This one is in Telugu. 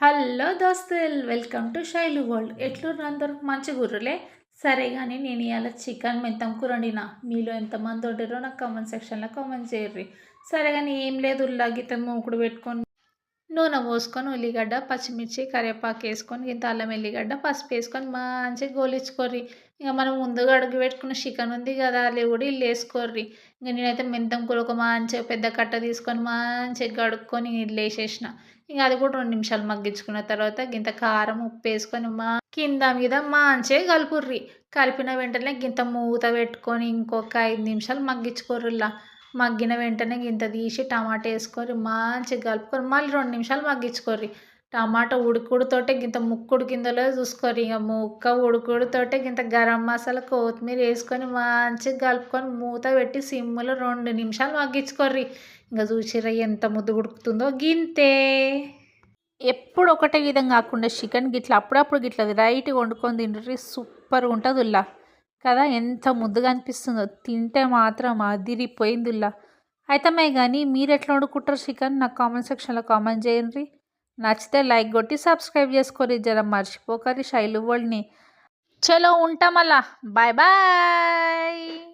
హలో దోస్తుల్ వెల్కమ్ టు శైలు వరల్డ్. ఎట్లున్నారు అందరూ? మంచి గుర్రులే? సరే కానీ నేను ఇవాళ చికెన్ మెంతం కూర వండిన. మీలో ఎంతమంది వండిరో నాకు కామెంట్ సెక్షన్లో కామెంట్ చేయర్రి సరే కానీ ఏం లేదు ఉల్లాగితే మూకుడు పెట్టుకొని నూనె పోసుకొని ఉల్లిగడ్డ పచ్చిమిర్చి కరివేపాకు వేసుకొని ఇంత అల్లం ఎల్లిగడ్డ పసుపు వేసుకొని మంచిగా గోలించుకోర్రి ఇక మనం ముందుగా అడుగు పెట్టుకున్న చికెన్ ఉంది కదా అది కూడా ఇల్లు వేసుకోర్రి. ఇంకా నేనైతే మెంతం కూర ఒక మంచిగా పెద్ద కట్ట తీసుకొని మంచిగా కడుక్కొని ఇల్లు వేసేసిన. ఇంకా అది కూడా రెండు నిమిషాలు మగ్గించుకున్న తర్వాత గింత కారం ఉప్పు వేసుకొని మా కింద మీద మంచిగా కలుపుర్రి. కలిపిన వెంటనే గింత మూత పెట్టుకొని ఇంకొక ఐదు నిమిషాలు మగ్గించుకోర్రిలా. మగ్గిన వెంటనే గింత తీసి టమాటా వేసుకొని మంచిగా కలుపుకొని మళ్ళీ రెండు నిమిషాలు మగ్గించుకోర్రి. టమాటా ఉడుకుడుతోటే గింత ముక్కుడు కిందలో చూసుకోర్రి. ఇక ముక్క ఉడుకుడుతోటే గింత గరం మసాలా కొత్తిమీర వేసుకొని మంచిగా కలుపుకొని మూత పెట్టి సిమ్లో రెండు నిమిషాలు మగ్గించుకోర్రి. ఇంకా చూసిరా ఎంత ముద్దు ఉడుకుతుందో గింతే. ఎప్పుడు ఒకటే విధంగా కాకుండా చికెన్ గిట్ల అప్పుడప్పుడు గిట్ల రైట్గా వండుకొని తిండ్రి సూపర్ ఉంటుంది ఉల్లా. కదా ఎంత ముద్దుగా అనిపిస్తుందో. తింటే మాత్రం అదిరిపోయిందిలా అయితమే కానీ మీరు ఎట్లా వండుకుంటారు చికెన్ నాకు కామెంట్ సెక్షన్లో కామెంట్ చేయండి. నచ్చితే లైక్ కొట్టి సబ్స్క్రైబ్ చేసుకోరి జర మర్చిపోకరి శైలు వాళ్ళని. చలో ఉంటాం అలా బాయ్ బాయ్.